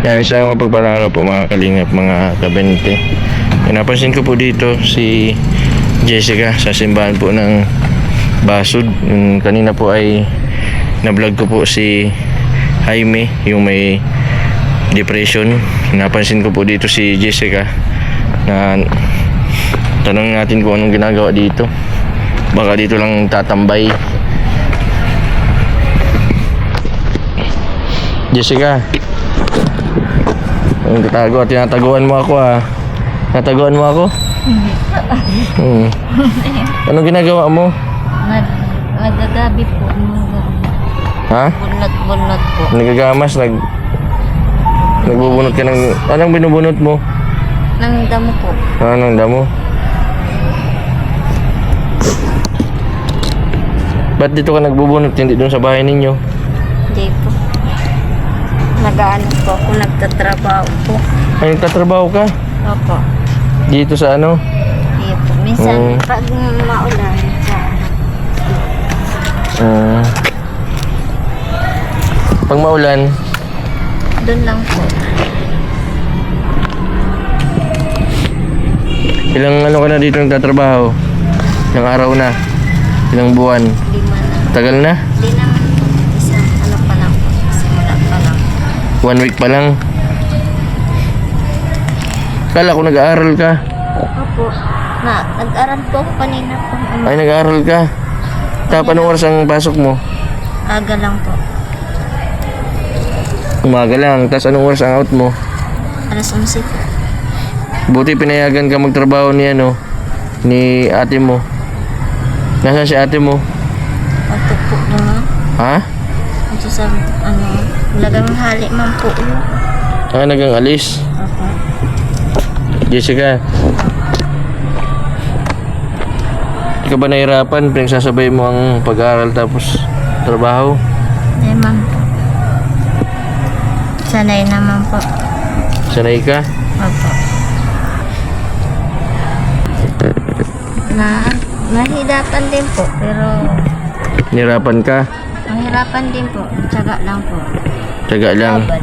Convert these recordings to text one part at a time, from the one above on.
Yan, isang mapagpalang po mga kalingap, mga kabente. Yan, napansin ko po dito si Jessica sa simbahan po ng Basud. Kanina po ay na-vlog ko po si Jaime, yung may depression. Napansin ko po dito si Jessica na tanong natin kung anong ginagawa dito. Baka dito lang tatambay. Jessica, ang tatago, tinataguan mo ako ah. Tinataguan mo ako? Hmm. Anong ginagawa mo? Nag, nagagabi po. Ha? Bunot-bunot po. Nagagamas, nag... Nagbubunot ka ng... Anong binubunot mo? Nang damo po. Anong damo? Ba't dito ka nagbubunot? Hindi doon sa bahay ninyo? Hindi po. Ako, nagtatrabaho po. Ay, nagtatrabaho ka? Opo. Dito sa ano? Po. Minsan, Mm. pag maulan, sa Uh, pag maulan, doon lang po. ilang ano ka na dito nagtatrabaho? Ilang araw na? Ilang buwan? Lima na. Tagal na? Hindi naman po. Isang ano pa lang po. Simula pa lang. One week pa lang? Kala ko nag-aaral ka. Opo. Na, nag-aral po ako kanina po. Ano, Ay, nag-aaral ka. Tapos anong oras ang pasok mo? aga lang po. Umaga lang. Tapos anong oras ang out mo? Alas 11 po. Buti pinayagan ka magtrabaho ni ano, ni ate mo. Nasaan si ate mo? Ito po mga. Ha? Ito sa, ano, lagang hali man po yun. Ah, nagang alis. Opo. Jessica. Ikaw ba nahirapan? Pinagsasabay mo ang pag-aaral tapos trabaho? Ay, ma'am po. Sanay naman po. Sanay ka? Opo. Na, mahirapan din po. Pero, Nahirapan ka? mahirapan din po. Tsaga lang po. Taga lang. Po.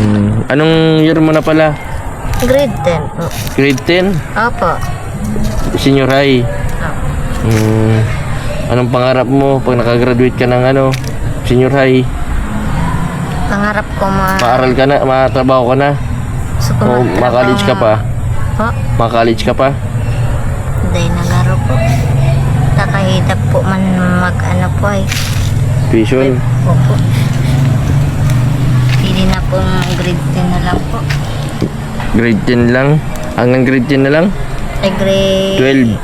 Hmm. Anong year mo na pala? Grade 10 po. Grade 10? Opo. Senior high? Opo. Hmm. Anong pangarap mo pag nakagraduate ka ng ano? Senior high? Pangarap ko ma... Maaral ka na? Matrabaho ka na? Ko O ma-college ka pa? Po. Ma-college ka pa? Hindi, nagaro po. Nakahidap po man mag-ano po ay. Tuition? Opo. Pili na po grade 10 na lang po. Grade 10 lang? Hanggang grade 10 na lang? Ay grade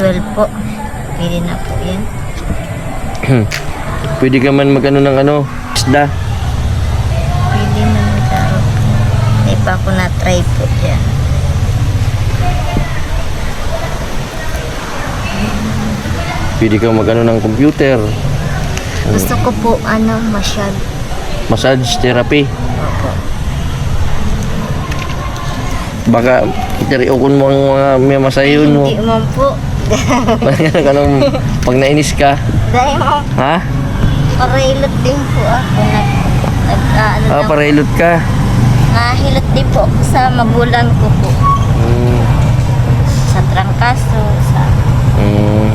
12? 12 po. Pili na po yan. Pwede ka man magano ng ano? Isda? Pili man nagaro po. Hindi pa ako na-try po yan. Pwede ka magano ng computer? Gusto ko po ano, masyad. Massage therapy? Baka itiriokon mo ang mga may masayon mo. Hindi man po. Anong, pag nainis ka, Dahil mo, ha? parailot din po ako. Nag, nag ano Ah, lang, parailot ka. nahilot din po ako sa magulang ko po. Mm, Sa trangkaso, sa... mm,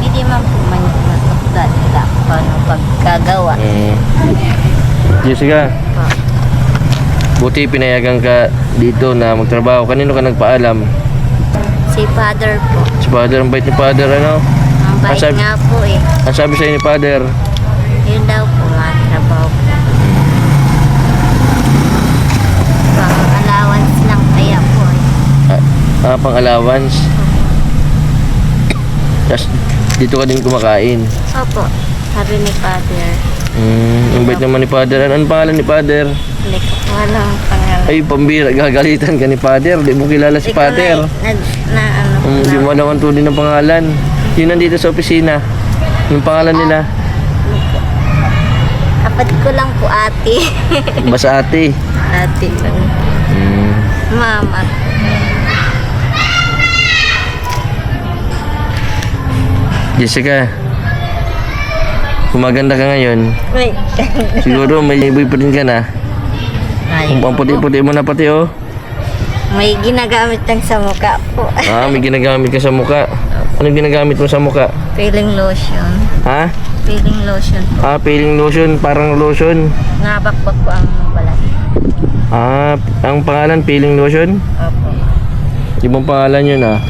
Hindi man po man matugdan nila kung paano pagkagawa. mm. Jessica, Po. buti pinayagan ka dito na magtrabaho. Kanino ka nagpaalam? Si father po. Si Father, ang bait ni Father, ano? Ang bait Masabi- nga po eh. Ang sabi sa'yo ni Father, Yun daw po, matrabaho po. Pang allowance lang kaya po eh. ah, ah, pang allowance. Tapos dito ka din kumakain. Opo, sabi ni father. Mm, ang bait naman ni Father. Ano ang pangalan ni Father? Hindi ko po alam ang pangalan. Ay, pambira, gagalitan ka ni Father. Di mo kilala si Hindi ko Father. Na, na, na ano po Um, di na- mo naman tunay ng pangalan. Yun nandito sa opisina. Yung pangalan nila. Kapatid ko lang po ate. Basta ate. ate lang. Mm. Mama. Jessica. Kumaganda ka ngayon. May, Siguro may boyfriend ka na. Ay, Kung pamputi-puti mo na pati oh. may ginagamit lang sa mukha po. Ah, may ginagamit ka sa muka. Anong ginagamit mo sa muka? Peeling lotion. Ha? Peeling lotion. Ah, peeling lotion, parang lotion. Nabakbak po ang balat. Ah, ang pangalan peeling lotion? Opo. Ibang pangalan yun ah.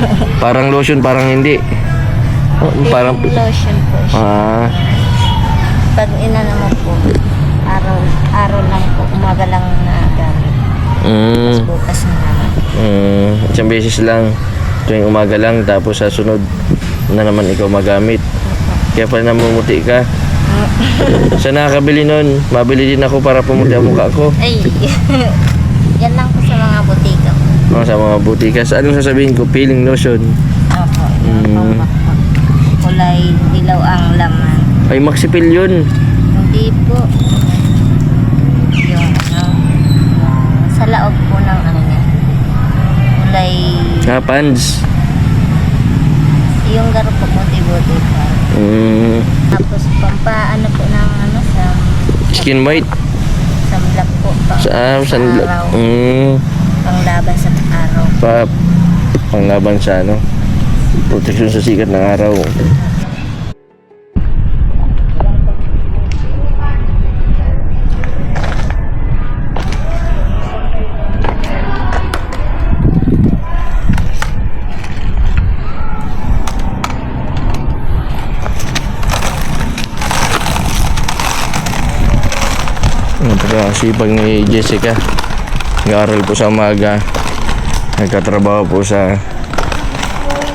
Parang lotion, parang hindi. Oh, parang lotion po siya. Ah, Pag inano mo po, araw, araw lang po, umaga lang na gamit. mm, Bukas na naman. mm, isang beses lang. Tuwing umaga lang, tapos sa sunod na naman ikaw magamit. Kaya pala namumuti ka. Saan nakakabili nun? Mabili din ako para pumuti ang mukha ko. Ay, yan lang po sa mga butika. Mga sa mga butika. Sa anong sasabihin ko? Peeling lotion. Opo, Mm. Kulay dilaw ang laman. Ay, Maxipil yun. Hindi po. Yung ano, sa laog po ng ano niya. Kulay, Ah, pans. yung garo po buti-buti po. Mm, Tapos pampaano po ng ano sa skin white. sa black po. Pang, Sa, ah, sa, araw. mm, Panglaban sa araw. pa, panglaban sa ano. Protection sa sikat ng araw. Napakasipag ni Jessica. Nag-aaral po sa umaga. Nagkatrabaho po sa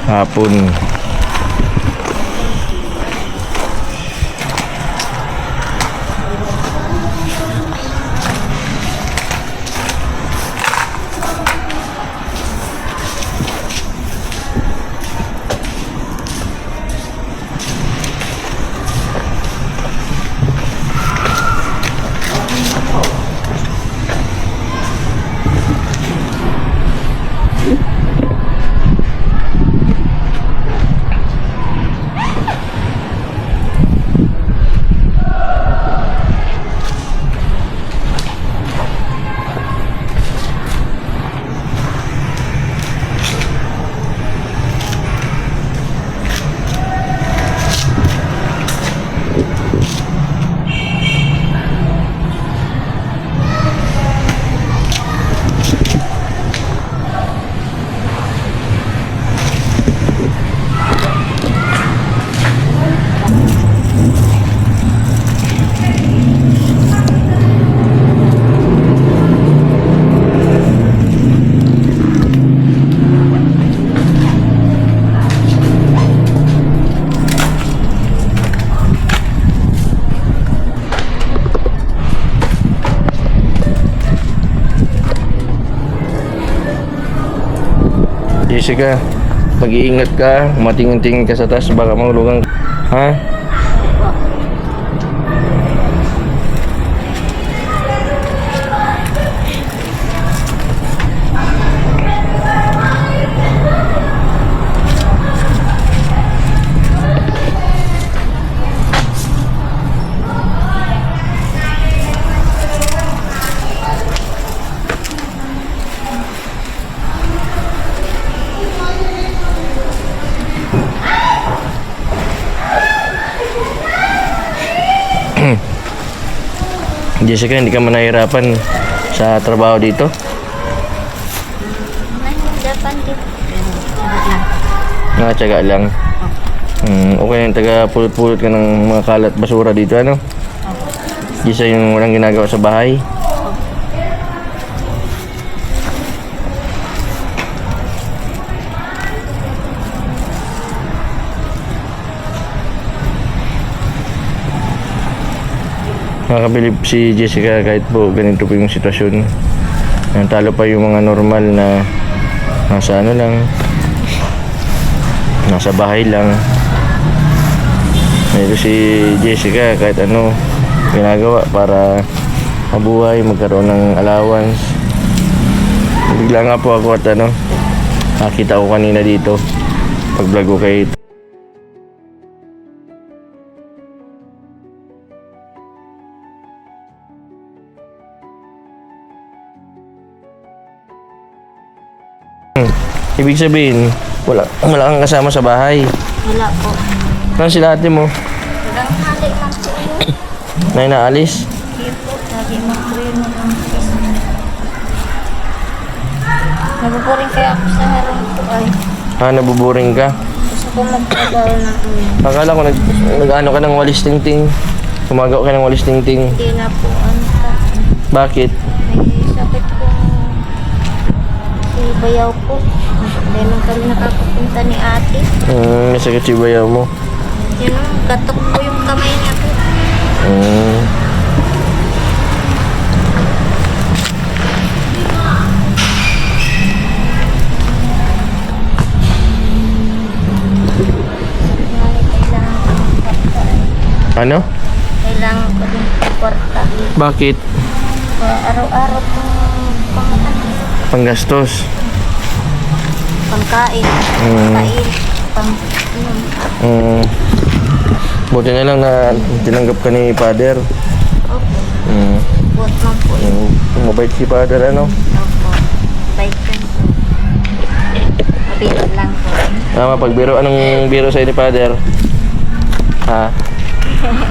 hapon. Jessica, mag-iingat ka, matingin-tingin ka sa taas, baka mahulugan ka. Ha? Jessica, hindi ka man nahihirapan sa trabaho dito? Nahihirapan din. Mga tiyaga lang. Hmm, okay yung taga pulot-pulot ka ng mga kalat basura dito, ano? Isa yung walang ginagawa sa bahay. Nakakabilib si Jessica kahit po ganito po yung sitwasyon. Talo pa yung mga normal na nasa ano lang, nasa bahay lang. Pero si Jessica kahit ano ginagawa para mabuhay, magkaroon ng allowance. Bigla nga po ako at ano, nakita ko kanina dito pag vlog ko kay Ibig sabihin, wala, wala kang kasama sa bahay. Wala po. Saan sila ate mo? Walang hali man po yun. Na inaalis? Hindi po. Lagi mag-pray na lang. Nabuburing kaya ako sa harang po ay. Ah, nabuboring ka? Gusto ko magtrabaho ng um, Akala ko nag, nag-ano ka ng walis tingting. Gumagawa ka ng walis tingting. hindi na po ano ka. Bakit? May sakit ko si bayaw po. Hindi man kami nakapupunta ni ate. Hmm, may sakit si bayaw mo. Yun o, gatok po yung kamay niya po. Hmm. Ko. Ano? Kailangan ko din kwarta. Bakit? Kaya araw-araw po pang Panggastos. Pangkain, Mm. kain, pang inom. Hmm. Buti na lang na tinanggap ka ni Father. Opo, Hmm. buot man po. Hmm. Mabait si Father, ano? Opo, bait din po. Mabiro lang po. Tama, pagbiro. Anong biro sa'yo ni Father? Ha?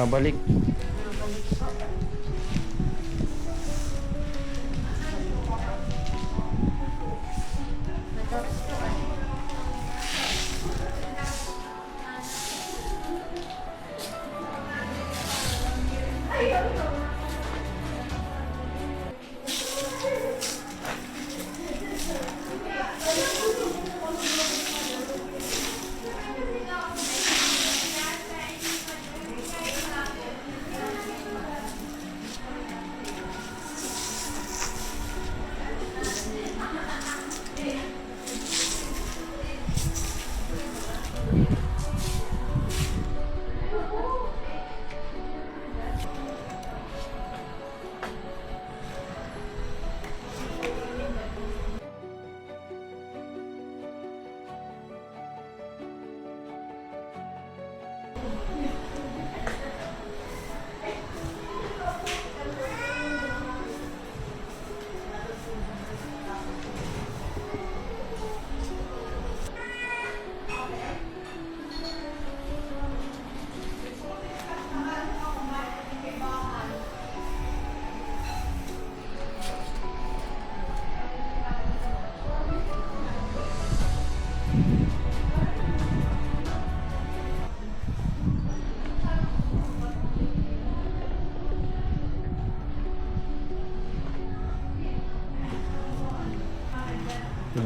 Nabalik.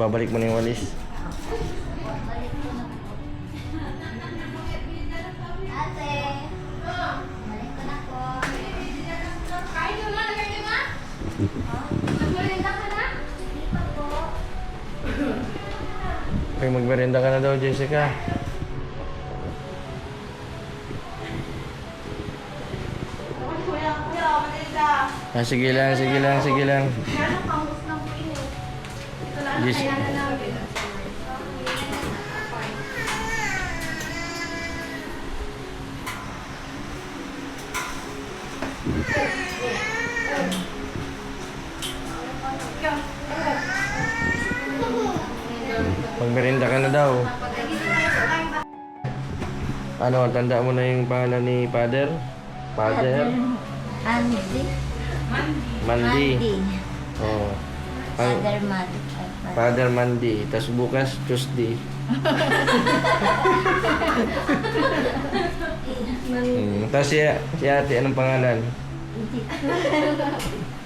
Ibabalik mo na yung walis. Ay, magmerenda ka na daw, Jessica. Ah, sige lang, sige lang, sige lang. Yes. Magmerenda ka na daw. Ano, tanda mo na yung pangalan ni Father? Father? Andy. Mandi. Mandy. Oh. Father Mandy. Father Mandi. Tapos bukas, Tuesday. hmm. Tapos si, si ate, anong pangalan?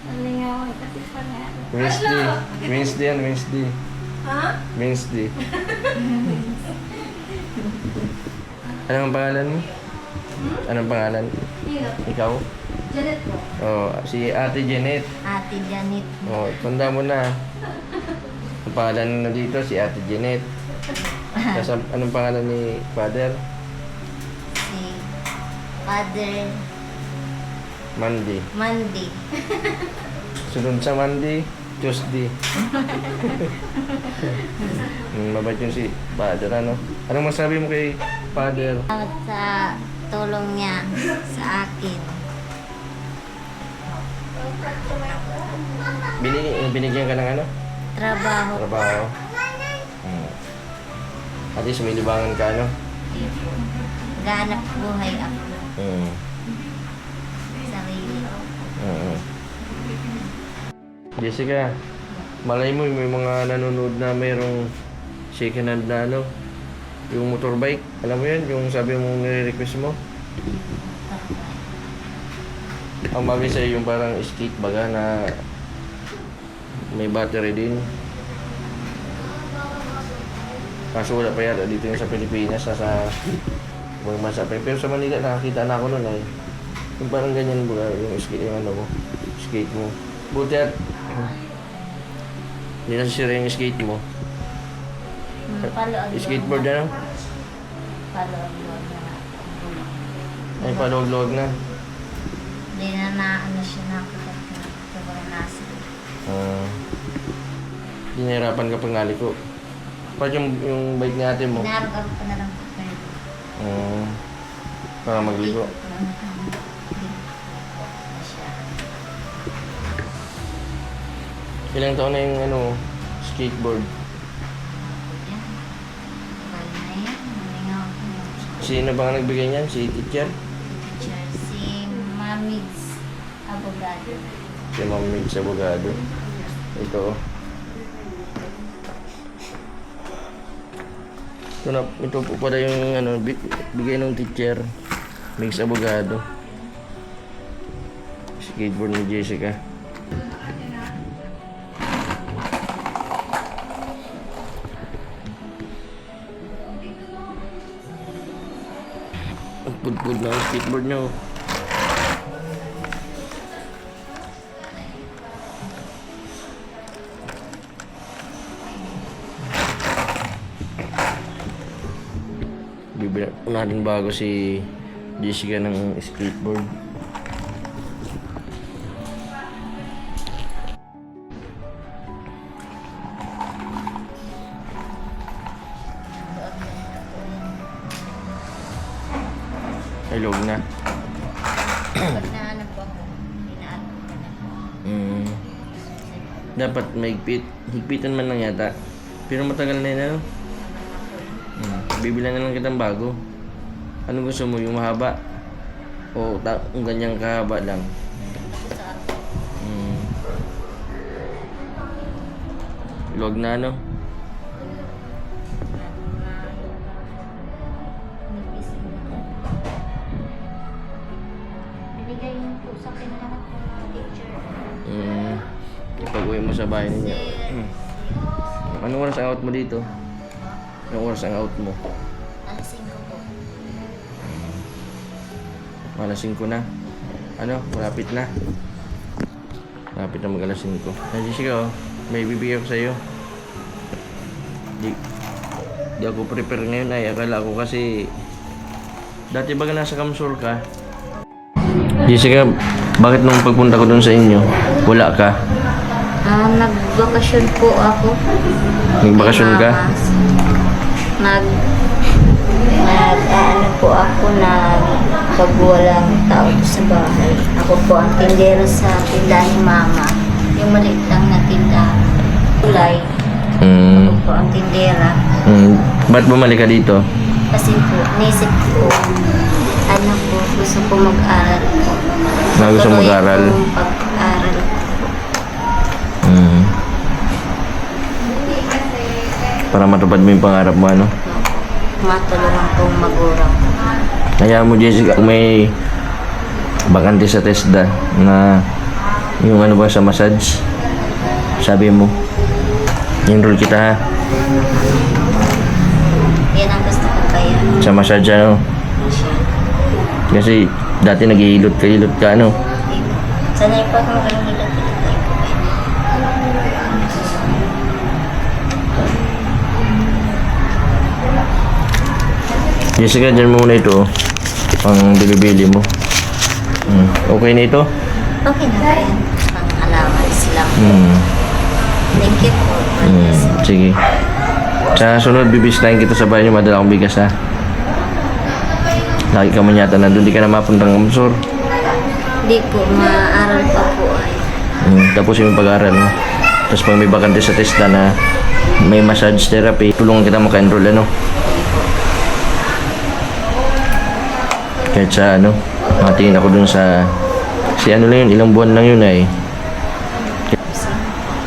Nalingawan kasi pa nga. Wednesday. Wednesday yan, Wednesday. Ha? Wednesday. Anong pangalan mo? Anong pangalan? Sino? Ikaw? Janet po. Oh, si Ate Janet. Ate Janet. Oh, tanda mo na. Ang pangalan na dito si Ate Janet. Tapos ang- anong pangalan ni Father? Si Father Mandy. Mandy. Sunod sa Monday, Tuesday. hmm, mabait yung si Father, ano? Anong masabi mo kay Father? Salamat sa tulong niya sa akin. Binig binigyan ka ng ano? Trabaho. Trabaho. Hmm. At least may libangan ka, ano? Ganap buhay ako. Hmm. Sarili ko. Oo. Jessica, malay mo may mga nanonood na mayroong second hand na ano, yung motorbike. Alam mo yan, yung sabi mo nire-request mo. Ang bagay sa'yo yung parang skate baga na may battery din. Kaso wala pa yata dito yung sa Pilipinas, sa, sa ibang bansa. Pero sa Manila nakakita na ako nun ay yung parang ganyan baga, yung skate, yung ano mo, skate mo. Buti at hindi nasisira yung skate mo. Hmm, Skateboard ano? Palood na. Ay, paluwag-luwag na. Hindi na na ano siya na. Ah. Hindi nahirapan ka pag naliko. Pag yung, yung bike ni ate mo, Inaarap ko na lang po kayo. ah, para magligo. Ilang taon na yung ano, skateboard? Sino ba ang nagbigay niyan? Si teacher? teacher. Si Mamids Abogado. Si Mitch Abogado. Ito oh. Ito, na, ito po pala yung ano, bi- bigay ng teacher. Mix Abogado. Skateboard ni Jessica. Ang pudpud na ang skateboard niya natin bago si Jessica ng skateboard. Ay, log na. Pag naano po ako, inaano ko na. Mm. Dapat maigpit. Higpitan man lang yata. Pero matagal na yun, ano? Bibilan na lang kitang bago. Ano gusto mo? Yung mahaba? O ta- yung ganyang kahaba lang? Mm. Log na, ano? Binigay niyo po sa akin lahat ng mga teacher. Mm. Ipag-uwi mo sa bahay ninyo. Mm. Anong oras ang out mo dito? Anong oras ang out mo? Alas 5 po. Alas 5 na. Ano? Malapit na. Lapit na mag alas 5. Ay, Jessica, oh. May bibigyan ko sa'yo. Di, di ako prepare ngayon ay. Akala ko kasi... Dati baga nasa Kamsur ka. Jessica, bakit nung pagpunta ko doon sa inyo, wala ka? Ah, nagbakasyon po ako. Nagbakasyon ka? Nag... Nag... Ano po ako nag... Pag walang tao sa bahay. Ako po ang tindero sa tindahan ni Mama. Yung maliit lang na tindahan. Kulay. Ako Hmm. po ang tindera. hmm. Ba't bumalik ka dito? Kasi po, naisip ko, ano po, gusto ko mag-aral po. Na gusto Tuloy mag-aral? kong pag-aral Para matupad mo yung pangarap mo, ano? Matulungan kong magurang. Hayaan mo, Jessica, kung may bakante sa TESDA na yung ano ba sa massage, sabi mo, enroll kita ha, Yan ang gusto ko kaya. sa massage ano. Kasi dati naghihilot ka, hilot ka ano. Sanay pa akong kanilot-hilot Jessica, dyan muna ito, pang bilibili mo. Hmm. Okay na ito? Okay na ba yan? Pang allowance lang. Hmm. Thank you po. Hmm. Sige. Sa sunod, bibisitahin kita sa bahay niyo, madala akong bigas ha. Lagi ka man yata nandun, di ka na mapuntang kamsur. Hindi po, maaral pa po ay. Hmm, tapos yung pag-aaral mo. Tapos pag may bakante sa testa na may massage therapy, tulungan kita maka-enroll ano. Kahit sa ano, matingin ako dun sa si ano lang yun, ilang buwan lang yun ay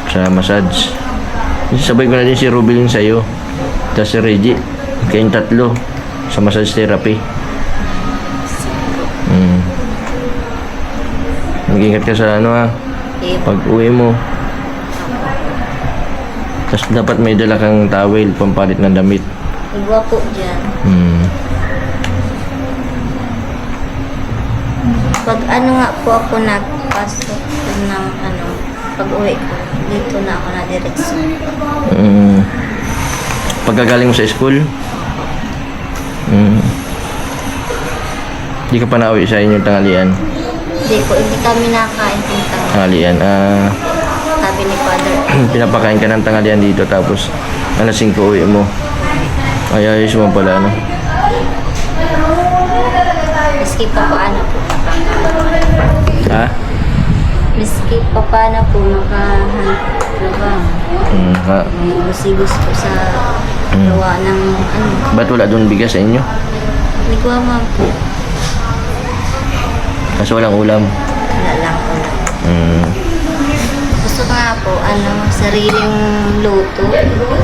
sa massage. Sabay ko na din si Rubilin sa'yo. Tapos si Reggie. Kayong tatlo sa massage therapy. Hmm. Mag-ingat ka sa ano ha. Pag uwi mo. Tapos dapat may dala kang towel pampalit ng damit. igwa po dyan. Hmm. Pag ano nga po ako nagpasok ng ano, pag uwi ko, dito na ako na diretso. Mm. Pagkagaling mo sa school? Mm. Di ka pa nauwi sa inyong tanghalian. Hindi po, hindi kami nakain tanong. Tanghalian. Ah, Sabi ni Father, pinapakain ka ng tanghalian dito tapos alas 5 uwi mo. Ay, ayos mo pala, no? Miski pa paano po Ha? Miski pa paano po makahanap. Mm, ha? May gusigos po sa gawa ng ano. Ba't wala doon bigas sa inyo? Hindi ko alam po. Kasi walang ulam. Wala lang po. Mm. Gusto ko nga po, ano, sariling luto.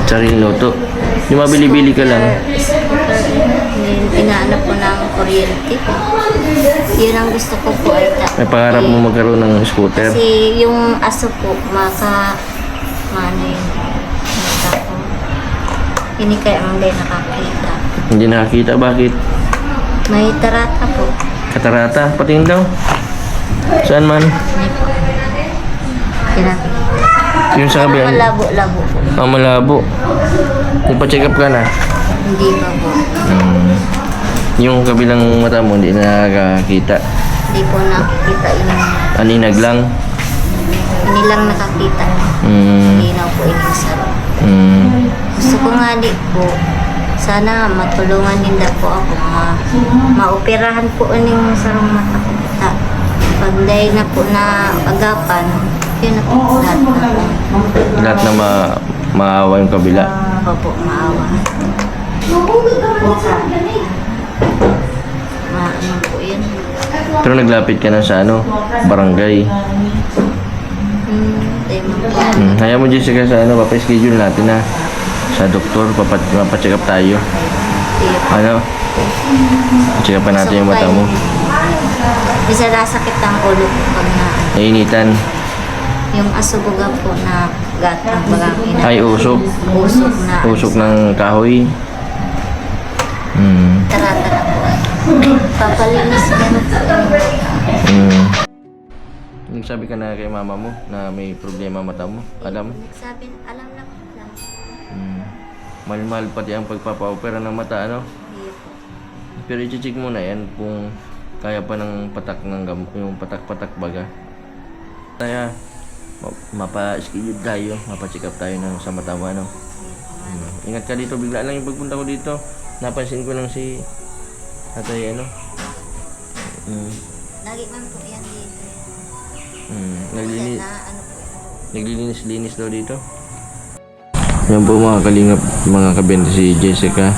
Sariling luto. Yung mabili-bili ka lang. Hindi inaano po ng kuryente. Yun ang gusto ko po ay ta- May pangarap mo magkaroon ng scooter. Kasi yung aso po, maka, ano yun, maka ko. Hindi kaya hindi nakakita. Hindi nakakita. Bakit? May tarata po. Katarata. Patingin daw. Saan man? Hindi po. Yung sa kabilang. Malabo-labo po. Ah, malabo. Ipa-check up ka na. Hindi pa po. Hmm. Yung kabilang mata mo, hindi na nakakita. Hindi po nakikita yung Aninag lang. hindi lang nakakita. Hmm. Hindi na po yung sarap. Hmm. Gusto ko nga di po, sana matulungan din daw po ako ma maoperahan po aning sarong mata ko. Ta, pag dahil na po na agapan, yun na po lahat na Lahat na ma maawa yung kabila. po po maawa. Ma, ano po yun? Pero naglapit ka na sa ano, barangay. Hmm. Hayaan mo Jessica sa ano, papaschedule natin na sa doktor, papat papacheck up tayo. Ano? Check up pa natin yung mata mo. Bisa nasakit ang ulo ko pag na Nainitan. yung asubuga po na gatang bagangin. Ay, usok. Usok na. Usok ng kahoy. Hmm. Tarata. Papalinis ka na po. Hmm. nagsabi ka na kay mama mo na may problema mata mo? Alam? Nagsabi, alam na po lang. Hmm. Mahal-mahal pati ang pagpapa-opera ng mata, ano? Hindi po. Pero i-check mo na yan kung kaya pa ng patak ng gam yung patak-patak baga. Kaya ma- mapa-schedule tayo, mapa-check up tayo ng sa mata mo, ano? Hmm. Ingat ka dito, bigla lang yung pagpunta ko dito. Napansin ko lang si tatay, ano? Hmm. Lagi man po yan dito. Kasi Naglini- na ano po. Naglilinis-linis daw dito. Yan po mga kalingap, mga kabente si Jessica.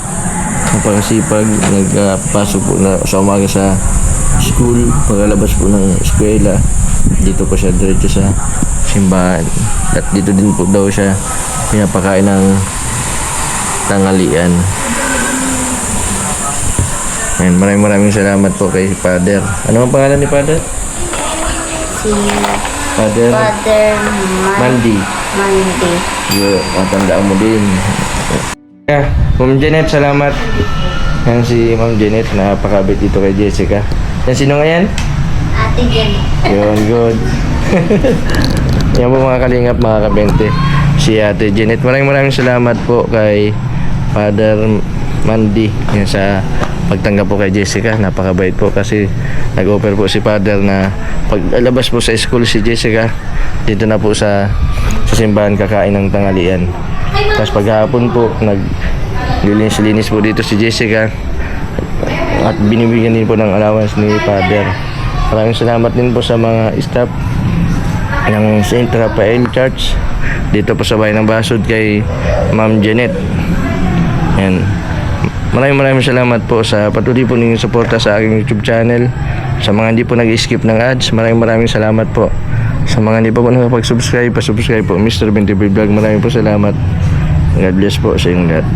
Napakasipag, nagpasok po na sa umaga sa school. Pagkalabas po ng eskwela, dito po siya diretso sa simbahan. At dito din po daw siya pinapakain ng tanghalian. Ayan, maraming maraming salamat po kay Father. Ano ang pangalan ni Father? Si Father Father Man- Mandy. Mandy. Yo, matandaan mo din. Yeah, Ma'am Janet, salamat. Yan si Ma'am Janet, napakabit dito kay Jessica. Yan, sino nga yan? Ate Jen. Yun, good. yan po mga kalingap, mga kabente. Si Ate Janet. Maraming maraming salamat po kay Father Mandy yan sa pagtanggap po kay Jessica. Napakabait po kasi nag-offer po si Father na paglabas po sa school si Jessica dito na po sa sa simbahan kakain ng tanghalian. Tapos paghapon po nag linis-linis po dito si Jessica at binibigyan din po ng allowance ni Father. Maraming salamat din po sa mga staff ng St. Raphael Church dito po sa bayan ng Basod kay Ma'am Janet. Yan. Maraming maraming salamat po sa patuloy po ninyong suporta sa aking YouTube channel. Sa mga hindi po nag-skip ng ads, maraming maraming salamat po. Sa mga hindi pa po nakapag-subscribe, pa-subscribe po Mr. 20 Vlog. Maraming po salamat. God bless po sa inyong lahat.